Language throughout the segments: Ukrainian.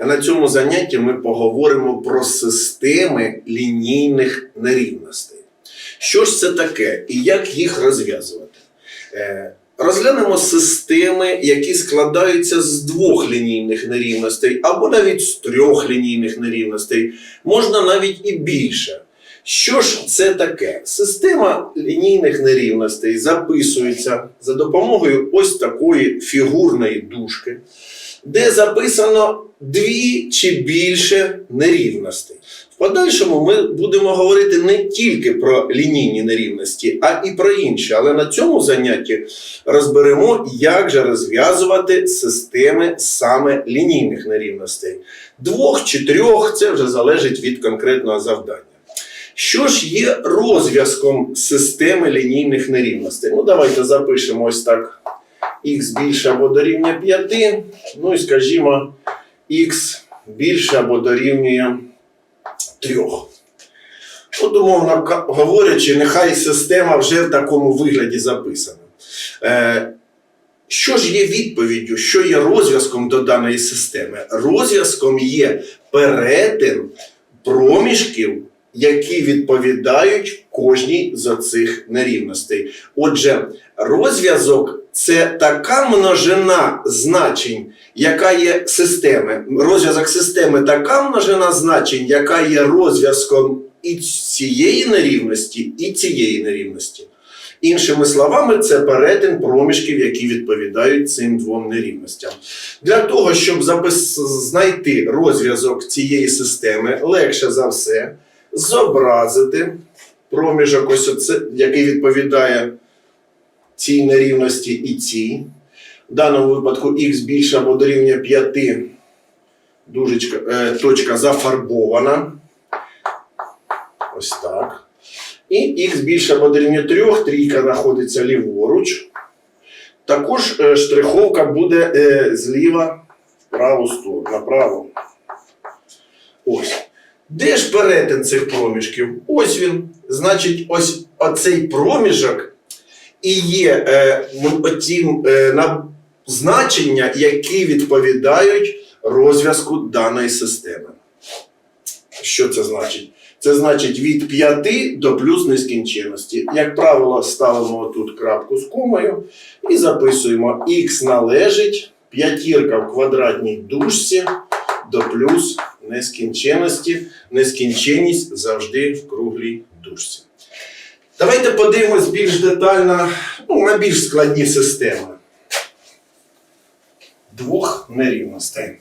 На цьому занятті ми поговоримо про системи лінійних нерівностей. Що ж це таке і як їх розв'язувати? Е, Розглянемо системи, які складаються з двох лінійних нерівностей, або навіть з трьох лінійних нерівностей, можна навіть і більше. Що ж це таке? Система лінійних нерівностей записується за допомогою ось такої фігурної дужки, де записано дві чи більше нерівностей. В подальшому ми будемо говорити не тільки про лінійні нерівності, а і про інші. Але на цьому занятті розберемо, як же розв'язувати системи саме лінійних нерівностей. Двох чи трьох це вже залежить від конкретного завдання. Що ж є розв'язком системи лінійних нерівностей? Ну, давайте запишемо ось так. Х більше або дорівнює 5, ну і скажімо, х більше або дорівнює 3. От, умовно говорячи, нехай система вже в такому вигляді записана. Е, що ж є відповіддю, що є розв'язком до даної системи? Розв'язком є перетин проміжків, які відповідають кожній з цих нерівностей. Отже, розв'язок це така множина значень, яка є системи. Розв'язок системи така множина значень, яка є розв'язком і цієї нерівності, і цієї нерівності. Іншими словами, це перетин проміжків, які відповідають цим двом нерівностям. Для того, щоб запис... знайти розв'язок цієї системи, легше за все зобразити проміжок, ось оце, який відповідає цій нерівності і цій. В даному випадку х більше або дорівнює 5, дужечка, е, точка зафарбована. Ось так. І х більше або дорівнює 3, трійка знаходиться ліворуч. Також е, штриховка буде е, зліва в праву сторону, направо. Ось. Де ж перетин цих проміжків? Ось він. Значить, ось оцей проміжок і є е, е, значення, які відповідають розв'язку даної системи. Що це значить? Це значить від 5 до плюс нескінченності. Як правило, ставимо тут крапку з комою і записуємо х належить п'ятірка в квадратній дужці до плюс нескінченності. Нескінченність завжди в круглій дужці. Давайте подивимось більш детально ну, на більш складні системи. Двох нерівностей.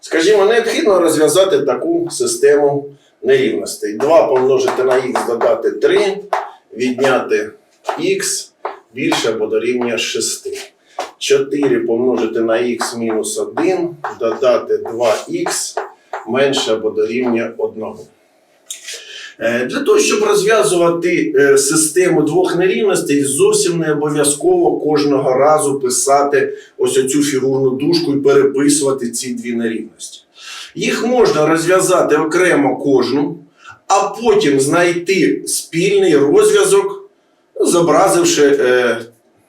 Скажімо, необхідно розв'язати таку систему нерівностей. 2 помножити на х додати 3, відняти х більше або дорівнює 6. 4 помножити на х мінус 1, додати 2х менше або дорівнює 1. Е, Для того, щоб розв'язувати е, систему двох нерівностей, зовсім не обов'язково кожного разу писати ось оцю фігурну дужку і переписувати ці дві нерівності. Їх можна розв'язати окремо кожну, а потім знайти спільний розв'язок, зобразивши е,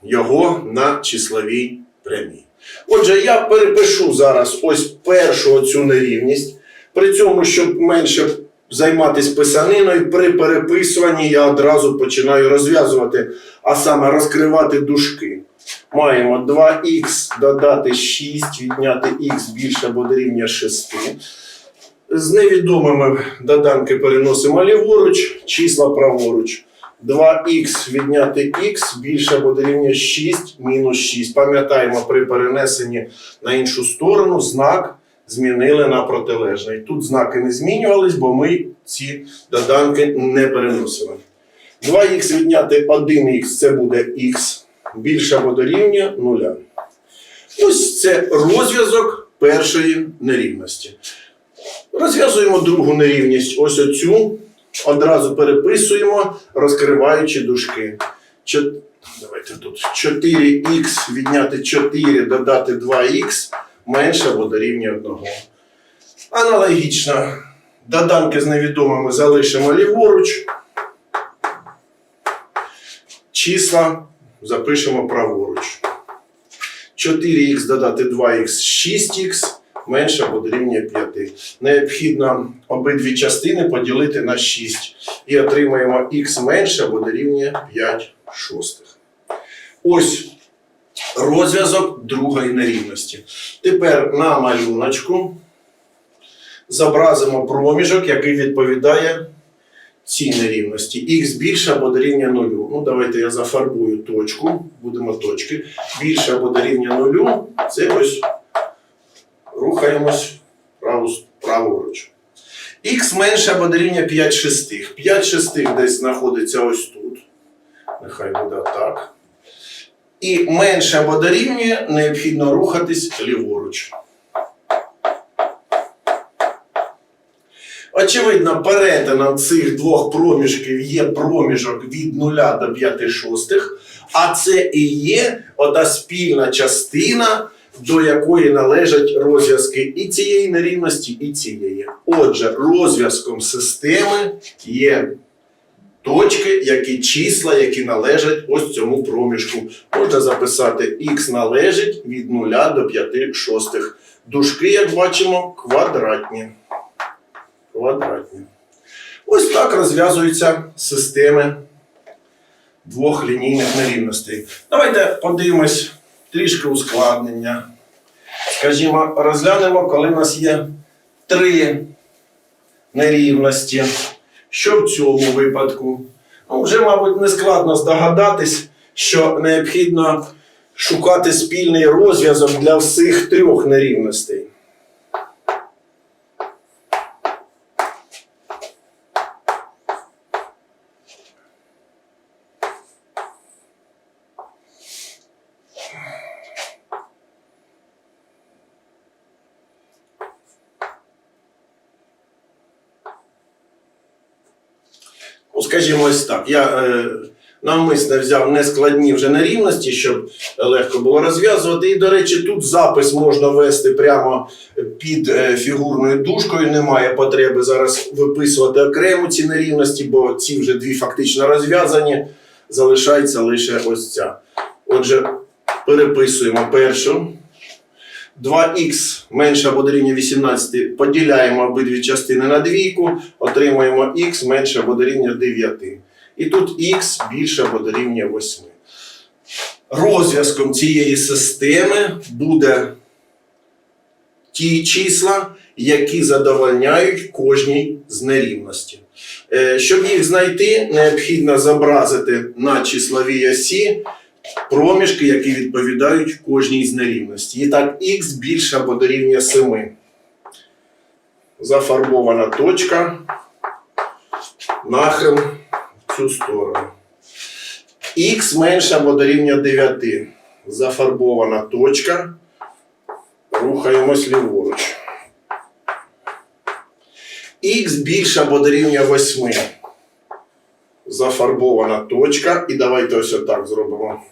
його на числовій прямій. Отже, я перепишу зараз ось першу оцю нерівність. При цьому, щоб менше займатися писаниною, при переписуванні я одразу починаю розв'язувати, а саме розкривати дужки. Маємо 2х додати 6, відняти х більше або дорівнює 6. З невідомими доданки переносимо ліворуч, числа праворуч. 2х відняти х більше або дорівнює 6 мінус 6. Пам'ятаємо, при перенесенні на іншу сторону знак змінили на протилежний. Тут знаки не змінювались, бо ми ці доданки не переносимо. 2х відняти 1х це буде х більше або дорівнює 0. Ось це розв'язок першої нерівності. Розв'язуємо другу нерівність. Ось оцю. Одразу переписуємо, розкриваючи дужки. Чо- Давайте тут 4х відняти 4, додати 2х менше або дорівнює 1. Аналогічно. Доданки з невідомими залишимо ліворуч. Числа запишемо праворуч. 4х додати 2х 6х менше або дорівнює 5. Необхідно обидві частини поділити на 6 і отримаємо х менше або дорівнює 5 шостих. Ось розв'язок другої нерівності. Тепер на малюночку зобразимо проміжок, який відповідає цій нерівності. Х більше або дорівнює нулю. Ну, давайте я зафарбую точку, будемо точки. Більше або дорівнює нулю. Це ось рухаємось праву, праворуч. Х менше або дорівнює 5 шестих. 5 шестих десь знаходиться ось тут. Нехай буде так. І менше або дорівнює необхідно рухатись ліворуч. Очевидно, перетином цих двох проміжків є проміжок від 0 до 5 шостих, а це і є ота спільна частина, до якої належать розв'язки і цієї нерівності, і цієї. Отже, розв'язком системи є точки, які числа, які належать ось цьому проміжку. Можна записати х належить від 0 до 5 шостих. Дужки, як бачимо, квадратні. Квадратні. Ось так розв'язуються системи двох лінійних нерівностей. Давайте подивимось трішки ускладнення. Скажімо, розглянемо, коли в нас є три нерівності. Що в цьому випадку? Ну, вже, мабуть, не складно здогадатись, що необхідно шукати спільний розв'язок для всіх трьох нерівностей. Ну, скажімо ось так. Я е, навмисно взяв нескладні вже нерівності, щоб легко було розв'язувати. І, до речі, тут запис можна вести прямо під е, фігурною дужкою. Немає потреби зараз виписувати окремо ці нерівності, бо ці вже дві фактично розв'язані. Залишається лише ось ця. Отже, переписуємо першу. 2х менше або дорівнює 18 поділяємо обидві частини на двійку, отримуємо х менше або дорівнює 9. І тут х більше або дорівнює 8. Розв'язком цієї системи буде ті числа, які задовольняють кожній з нерівності. Е, Щоб їх знайти, необхідно зобразити на числовій осі проміжки, які відповідають кожній з нерівності. І так, х більше або дорівнює 7. Зафарбована точка. Нахил в цю сторону. Х менше або дорівнює 9. Зафарбована точка. Рухаємось ліворуч. Х більше або дорівнює 8. Зафарбована точка. І давайте ось отак зробимо.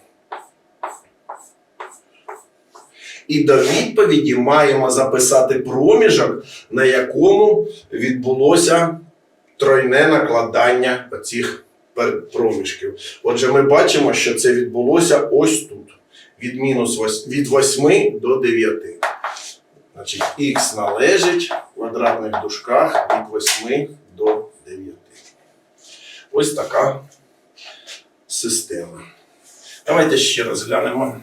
І до відповіді маємо записати проміжок, на якому відбулося тройне накладання оцих проміжків. Отже, ми бачимо, що це відбулося ось тут. Від, мінус вось- від 8 до 9. Значить, х належить в квадратних дужках від 8 до 9. Ось така система. Давайте ще розглянемо.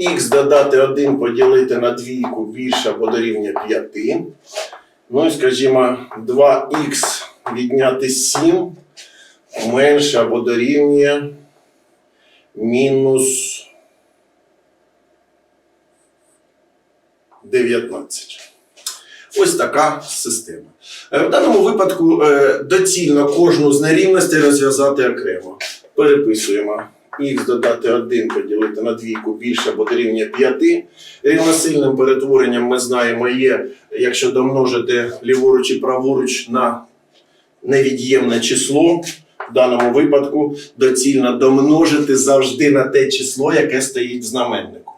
Х додати 1 поділити на двійку більше або дорівнює 5. Ну і скажімо, 2х відняти 7 менше або дорівнює мінус 19. Ось така система. Е, В даному випадку е, доцільно кожну з нерівностей розв'язати окремо. Переписуємо х додати 1 поділити на двійку більше або дорівнює 5. Рівносильним перетворенням ми знаємо є, якщо домножити ліворуч і праворуч на невід'ємне число. В даному випадку доцільно домножити завжди на те число, яке стоїть в знаменнику.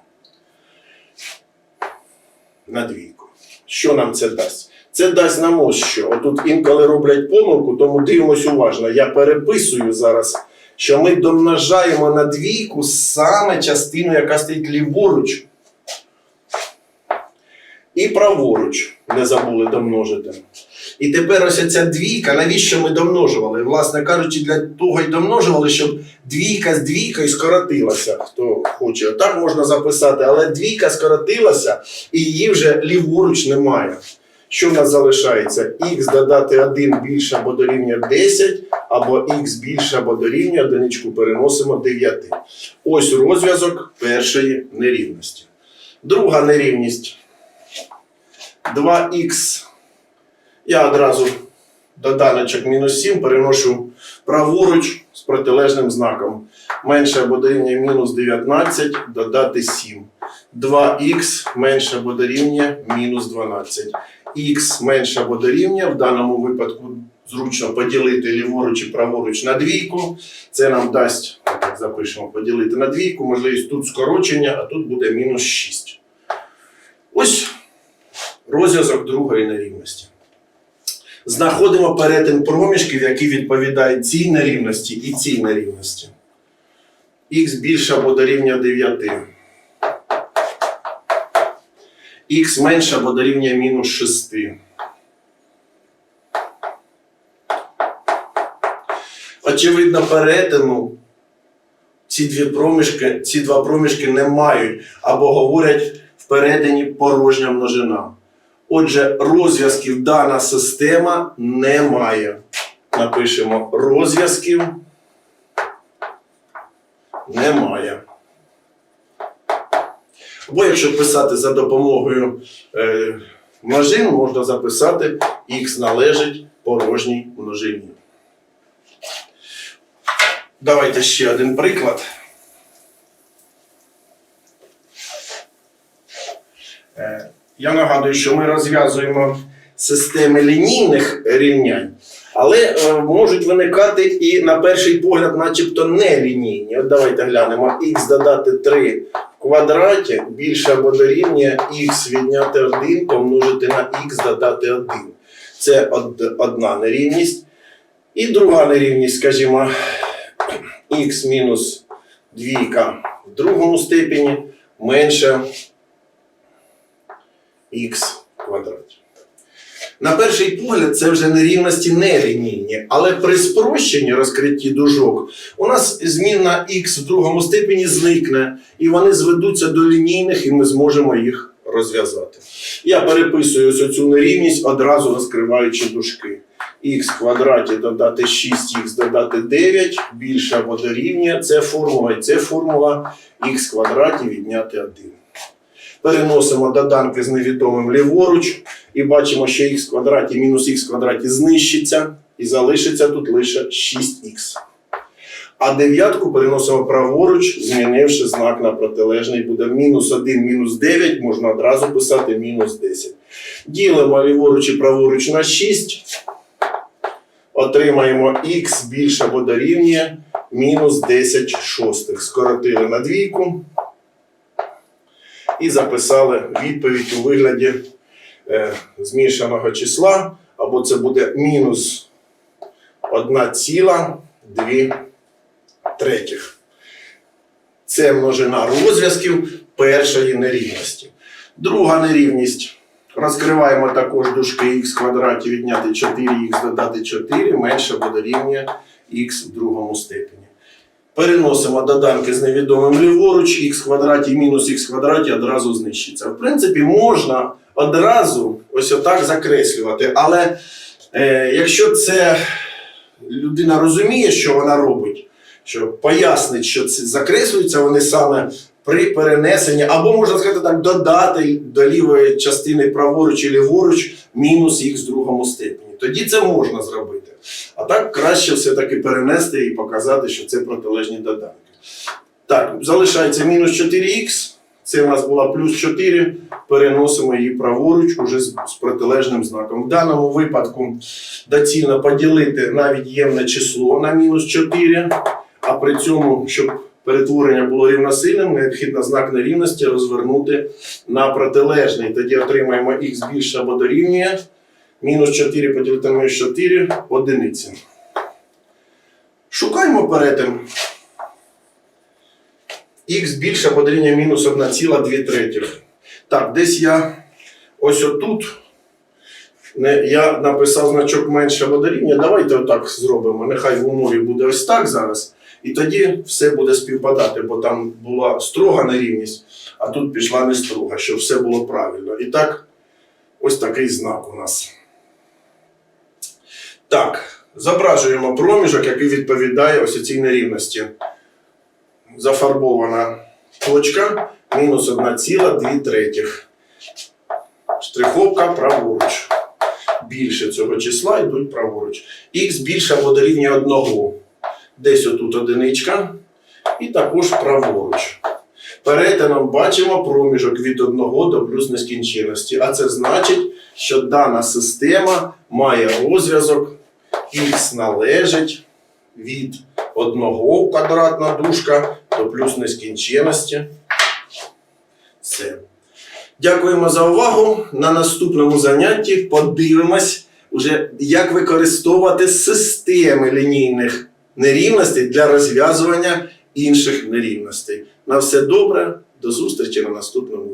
На двійку. Що нам це дасть? Це дасть нам ось що. Отут інколи роблять помилку, тому дивимось уважно. Я переписую зараз, що ми домножаємо на двійку саме частину, яка стоїть ліворуч. І праворуч не забули домножити. І тепер ось ця двійка, навіщо ми домножували? Власне кажучи, для того й домножували, щоб двійка з двійкою скоротилася. Хто хоче, так можна записати, але двійка скоротилася і її вже ліворуч немає. Що в нас залишається? Х додати 1 більше або дорівнює 10, або х більше або дорівнює одиничку переносимо 9. Ось розв'язок першої нерівності. Друга нерівність. 2х. Я одразу доданочок мінус 7 переношу праворуч з протилежним знаком. Менше або дорівнює мінус 19, додати 7. 2х менше або дорівнює мінус 12. Х менше або дорівнює, в даному випадку зручно поділити ліворуч і праворуч на двійку. Це нам дасть, так запишемо, поділити на двійку, можливість тут скорочення, а тут буде мінус 6. Ось розв'язок другої нерівності. Знаходимо перетин проміжків, які відповідають цій нерівності і цій нерівності. Х більше або дорівнює 9. Х менше або дорівнює мінус 6. Очевидно, перетину ці дві проміжки, ці два проміжки не мають або говорять в перетині порожня множина. Отже, розв'язків дана система не має. Напишемо розв'язків немає. Або якщо писати за допомогою е, множин, можна записати х належить порожній множині. Давайте ще один приклад. Е, Я нагадую, що ми розв'язуємо системи лінійних рівнянь, але е, можуть виникати і на перший погляд, начебто нелінійні. От давайте глянемо х додати 3 в квадраті більше або дорівнює х відняти 1 помножити на х додати 1. Це одна нерівність. І друга нерівність, скажімо, х мінус двійка в другому степені менше х. На перший погляд, це вже нерівності нелінійні, але при спрощенні розкритті дужок у нас змінна х в другому степені зникне, і вони зведуться до лінійних, і ми зможемо їх розв'язати. Я переписую ось цю нерівність, одразу розкриваючи дужки. х квадраті додати 6х додати 9 більше або дорівнює. Це формула і це формула х квадраті відняти 1. Переносимо доданки з невідомим ліворуч і бачимо, що х квадраті мінус х квадраті знищиться і залишиться тут лише 6х. А дев'ятку переносимо праворуч, змінивши знак на протилежний, буде мінус 1, мінус 9, можна одразу писати мінус 10. Ділимо ліворуч і праворуч на 6. Отримаємо х більше або дорівнює мінус 10 шостих. Скоротили на двійку і записали відповідь у вигляді е, змішаного числа, або це буде мінус 1,2 третіх. Це множина розв'язків першої нерівності. Друга нерівність. Розкриваємо також дужки х квадраті відняти 4х додати 4 менше або дорівнює х в другому степені. Переносимо доданки з невідомим ліворуч, х квадраті мінус х квадраті одразу знищиться. В принципі, можна одразу ось отак закреслювати. Але е, якщо це людина розуміє, що вона робить, що пояснить, що це закреслюються вони саме при перенесенні, або можна сказати так, додати до лівої частини праворуч і ліворуч мінус х в другому степені. Тоді це можна зробити. А так краще все-таки перенести і показати, що це протилежні доданки. Так, залишається мінус 4х. Це у нас була плюс 4. Переносимо її праворуч уже з, протилежним знаком. В даному випадку доцільно поділити навіть ємне число на мінус 4, а при цьому, щоб перетворення було рівносильним, необхідно знак нерівності розвернути на протилежний. Тоді отримаємо х більше або дорівнює Мінус 4 поділити на мінус 4 одиниці. Шукаємо перетин. Х більше дорівнює мінус 1,2 третіх. Так, десь я ось отут. Не, я написав значок менше або. Давайте отак зробимо. Нехай в умові буде ось так зараз. І тоді все буде співпадати, бо там була строга нерівність, а тут пішла не строга, щоб все було правильно. І так, ось такий знак у нас. Так, зображуємо проміжок, який відповідає ось цій нерівності. Зафарбована точка мінус 1,2 третіх. Штриховка праворуч. Більше цього числа йдуть праворуч. Х більше або дорівнює 1. Десь отут одиничка. І також праворуч. Перетином бачимо проміжок від 1 до плюс нескінченності. А це значить, що дана система має розв'язок х належить від 1 квадратна дужка до плюс нескінченності. Все. Дякуємо за увагу. На наступному занятті подивимось, уже, як використовувати системи лінійних нерівностей для розв'язування інших нерівностей. На все добре, до зустрічі на наступному.